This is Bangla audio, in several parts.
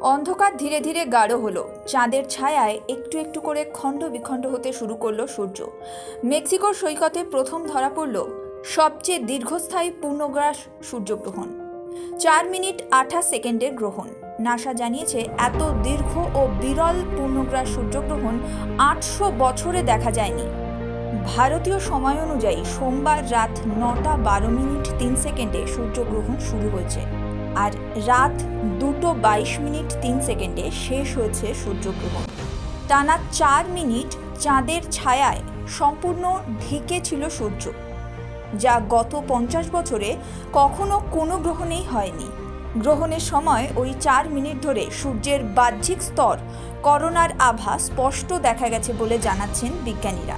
অন্ধকার ধীরে ধীরে গাঢ় হলো। চাঁদের ছায়ায় একটু একটু করে খণ্ড বিখণ্ড হতে শুরু করল সূর্য। মেক্সিকোর সৈকতে প্রথম ধরা পড়ল সবচেয়ে দীর্ঘস্থায়ী পূর্ণগ্রাস সূর্যগ্রহণ। চার মিনিট আঠাশ সেকেন্ডের গ্রহণ। নাসা জানিয়েছে, এত দীর্ঘ ও বিরল পূর্ণগ্রাস সূর্যগ্রহণ আটশো বছরে দেখা যায়নি। ভারতীয় সময় অনুযায়ী সোমবার রাত নটা বারো মিনিট তিন সেকেন্ডে সূর্যগ্রহণ শুরু হয়েছে। আর রাত দুটো বাইশ মিনিট তিন সেকেন্ডে শেষ হয়েছে সূর্যগ্রহণ। টানা চার মিনিট চাঁদের ছায়ায় সম্পূর্ণ ঢেকে ছিল সূর্য, যা গত পঞ্চাশ বছরে কখনো কোনো গ্রহণেই হয়নি। গ্রহণের সময় ওই চার মিনিট ধরে সূর্যের বাহ্যিক স্তর করোনার আভা স্পষ্ট দেখা গেছে বলে জানাচ্ছেন বিজ্ঞানীরা।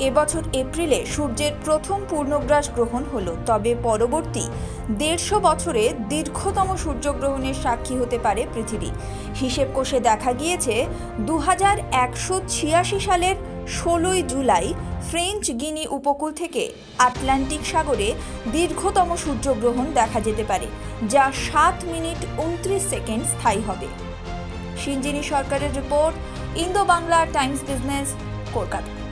এবছর এপ্রিলে সূর্যের প্রথম পূর্ণগ্রাস গ্রহণ হলো, তবে পরবর্তী দেড়শো বছরে দীর্ঘতম সূর্যগ্রহণের সাক্ষী হতে পারে পৃথিবী। হিসেব কোষে দেখা গিয়েছে দু হাজার একশো ছিয়াশি সালের ষোলোই জুলাই ফ্রেঞ্চ গিনি উপকূল থেকে আটলান্টিক সাগরে দীর্ঘতম সূর্যগ্রহণ দেখা যেতে পারে, যা সাত মিনিট উনত্রিশ সেকেন্ড স্থায়ী হবে। সিঞ্জিনী সরকারের report Indo Bangla Times business, Kolkata.